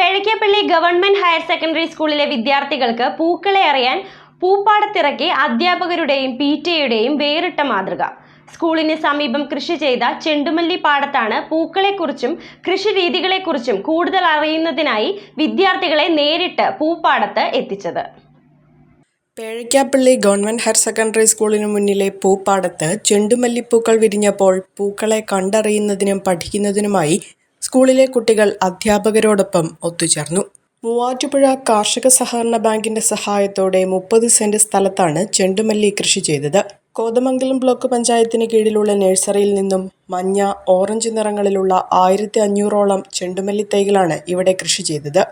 പെഴക്കേപ്പള്ളി government higher secondary സ്കൂളിലെ വിദ്യാർത്ഥികൾക്ക് പൂക്കളെ അറിയാൻ പൂപ്പാടത്തിറക്കി അധ്യാപകരുടെയും പി ടിയുടെയും വേറിട്ട മാതൃക. സ്കൂളിന് സമീപം കൃഷി ചെയ്ത ചെണ്ടുമല്ലി പാടത്താണ് പൂക്കളെക്കുറിച്ചും കൃഷി രീതികളെക്കുറിച്ചും കൂടുതൽ അറിയുന്നതിനായി വിദ്യാർത്ഥികളെ നേരിട്ട് പൂപ്പാടത്ത് എത്തിച്ചത്. പേഴയ്ക്കാപ്പള്ളി ഗവൺമെന്റ് ഹയർ സെക്കൻഡറി സ്കൂളിന് മുന്നിലെ പൂപ്പാടത്ത് ചെണ്ടുമല്ലിപ്പൂക്കൾ വിരിഞ്ഞപ്പോൾ പൂക്കളെ കണ്ടറിയുന്നതിനും പഠിക്കുന്നതിനുമായി സ്കൂളിലെ കുട്ടികൾ അധ്യാപകരോടൊപ്പം ഒത്തുചേർന്നു. മൂവാറ്റുപുഴ കാർഷിക സഹകരണ ബാങ്കിന്റെ സഹായത്തോടെ മുപ്പത് സെന്റ് സ്ഥലത്താണ് ചെണ്ടുമല്ലി കൃഷി ചെയ്തത്. കോതമംഗലം ബ്ലോക്ക് പഞ്ചായത്തിന് കീഴിലുള്ള നഴ്സറിയിൽ നിന്നും മഞ്ഞ ഓറഞ്ച് നിറങ്ങളിലുള്ള ആയിരത്തി അഞ്ഞൂറോളം ചെണ്ടുമല്ലി തൈകളാണ് ഇവിടെ കൃഷി ചെയ്തത്.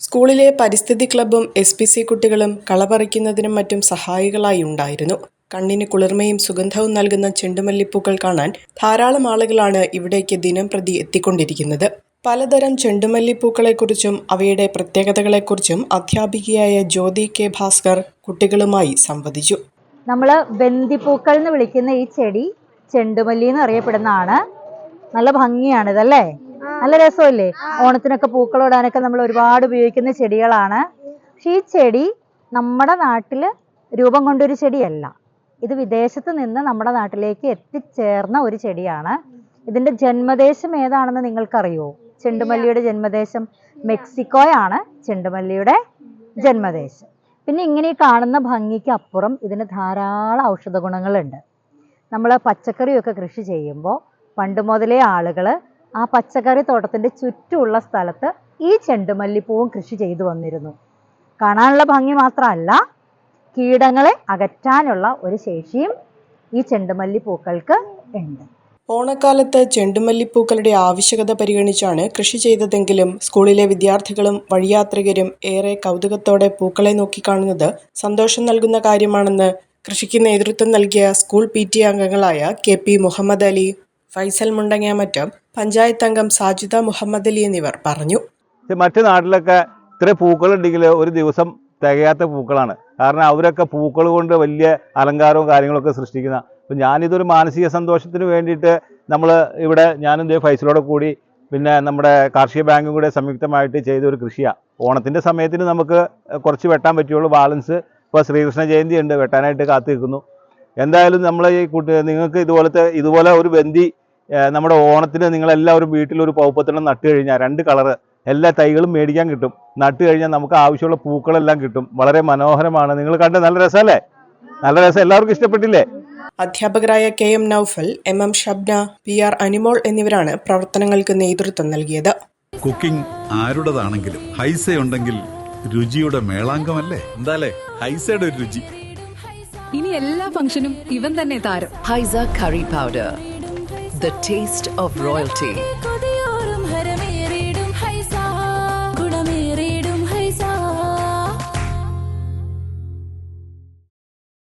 സ്കൂളിലെ പരിസ്ഥിതി ക്ലബും എസ് കുട്ടികളും കളപറിക്കുന്നതിനും മറ്റും സഹായികളായി ഉണ്ടായിരുന്നു. കണ്ണിന് കുളിർമയും സുഗന്ധവും നൽകുന്ന ചെണ്ടുമല്ലിപ്പൂക്കൾ കാണാൻ ധാരാളം ആളുകളാണ് ഇവിടേക്ക് ദിനം പ്രതി എത്തിക്കൊണ്ടിരിക്കുന്നത്. പലതരം ചെണ്ടുമല്ലിപ്പൂക്കളെക്കുറിച്ചും അവയുടെ പ്രത്യേകതകളെക്കുറിച്ചും അധ്യാപികയായ ജ്യോതി കെ ഭാസ്കർ കുട്ടികളുമായി സംവദിച്ചു. നമ്മൾ ബന്ദിപ്പൂക്കൾ എന്ന് വിളിക്കുന്ന ഈ ചെടി ചെണ്ടുമല്ലി എന്ന് അറിയപ്പെടുന്നതാണ് നല്ല ഭംഗിയാണ് ഇതല്ലേ നല്ല രസമല്ലേ? ഓണത്തിനൊക്കെ പൂക്കളോടാനൊക്കെ നമ്മൾ ഒരുപാട് ഉപയോഗിക്കുന്ന ചെടികളാണ്. പക്ഷെ ഈ ചെടി നമ്മുടെ നാട്ടിൽ രൂപം കൊണ്ടൊരു ചെടിയല്ല. ഇത് വിദേശത്ത് നിന്ന് നമ്മുടെ നാട്ടിലേക്ക് എത്തിച്ചേർന്ന ഒരു ചെടിയാണ്. ഇതിന്റെ ജന്മദേശം ഏതാണെന്ന് നിങ്ങൾക്കറിയോ? ചെണ്ടുമല്ലിയുടെ ജന്മദേശം മെക്സിക്കോയാണ് ചെണ്ടുമല്ലിയുടെ ജന്മദേശം. പിന്നെ ഇങ്ങനെ കാണുന്ന ഭംഗിക്ക് അപ്പുറം ഇതിന് ധാരാളം ഔഷധ ഗുണങ്ങളുണ്ട്. നമ്മൾ പച്ചക്കറിയൊക്കെ കൃഷി ചെയ്യുമ്പോൾ പണ്ട് മുതലേ ആളുകൾ ആ പച്ചക്കറി തോട്ടത്തിന്റെ ചുറ്റുമുള്ള സ്ഥലത്ത് ഈ ചെണ്ടുമല്ലിപ്പൂവും കൃഷി ചെയ്തു വന്നിരുന്നു. കാണാനുള്ള ഭംഗി മാത്രമല്ല കീടങ്ങളെ അകറ്റാനുള്ള ഒരു ശേഷിയും ഈ ചെണ്ടുമല്ലി പൂക്കൾക്ക് ഉണ്ട്. ഓണക്കാലത്ത് ചെണ്ടുമല്ലിപ്പൂക്കളുടെ ആവശ്യകത പരിഗണിച്ചാണ് കൃഷി ചെയ്തതെങ്കിലും സ്കൂളിലെ വിദ്യാർത്ഥികളും വഴിയാത്രികരും ഏറെ കൗതുകത്തോടെ പൂക്കളെ നോക്കിക്കാണുന്നത് സന്തോഷം നൽകുന്ന കാര്യമാണെന്ന് കൃഷിക്ക് നേതൃത്വം നൽകിയ സ്കൂൾ പി ടി അംഗങ്ങളായ കെ പി മുഹമ്മദ് അലി ഫൈസൽ മുണ്ടങ്ങാമറ്റം പഞ്ചായത്ത് അംഗം സാജിദ മുഹമ്മദ് അലി എന്നിവർ പറഞ്ഞു. മറ്റു നാട്ടിലൊക്കെ ഇത്ര പൂക്കളുണ്ടെങ്കിൽ ഒരു ദിവസം തികയാത്ത പൂക്കളാണ്. കാരണം അവരൊക്കെ പൂക്കൾ കൊണ്ട് വലിയ അലങ്കാരവും കാര്യങ്ങളൊക്കെ സൃഷ്ടിക്കുന്ന. അപ്പം ഞാനിതൊരു മാനസിക സന്തോഷത്തിന് വേണ്ടിയിട്ട് നമ്മൾ ഇവിടെ ഞാനും ദേ ഫൈസലോടെ കൂടി പിന്നെ നമ്മുടെ കാർഷിക ബാങ്കും കൂടെ സംയുക്തമായിട്ട് ചെയ്ത ഒരു കൃഷിയാണ് ഓണത്തിന്റെ സമയത്തിന് നമുക്ക് കുറച്ച് വെട്ടാൻ പറ്റുള്ളൂ. ബാലൻസ് ഇപ്പോൾ ശ്രീകൃഷ്ണ ജയന്തി ഉണ്ട്. വെട്ടാനായിട്ട് കാത്തു നിൽക്കുന്നു. എന്തായാലും നമ്മൾ ഈ കുട്ടി നിങ്ങൾക്ക് ഇതുപോലത്തെ ഇതുപോലെ ഒരു ബന്ധി നമ്മുടെ ഓണത്തിന് നിങ്ങളെല്ലാവരും വീട്ടിൽ ഒരു പൗപ്പത്തിനം നട്ട് കഴിഞ്ഞാൽ രണ്ട് കളറ് എല്ലാ തൈകളും മേടിക്കാൻ കിട്ടും. നട്ട് കഴിഞ്ഞാൽ നമുക്ക് ആവശ്യമുള്ള പൂക്കളെല്ലാം കിട്ടും. വളരെ മനോഹരമാണ്. നിങ്ങൾ കണ്ട നല്ല രസമല്ലേ? നല്ല രസം. എല്ലാവർക്കും ഇഷ്ടപ്പെട്ടില്ലേ? അധ്യാപകരായ K M Noufal M M Shabna P R Animol എന്നിവരാണ് പ്രവർത്തനങ്ങൾക്ക് നേതൃത്വം നൽകിയത്. കുക്കിംഗ് ആരുടേതാണെങ്കിലും ഹൈസ ഉണ്ടെങ്കിൽ രുചിയുടെ മേളാങ്കമല്ലേ? എന്താലേ? ഹൈസയുടെ ഒരു രുചി. ഇനി എല്ലാ ഫംഗ്ഷനും ഇവൻ തന്നെ താരം. Haiza curry powder. The taste of royalty.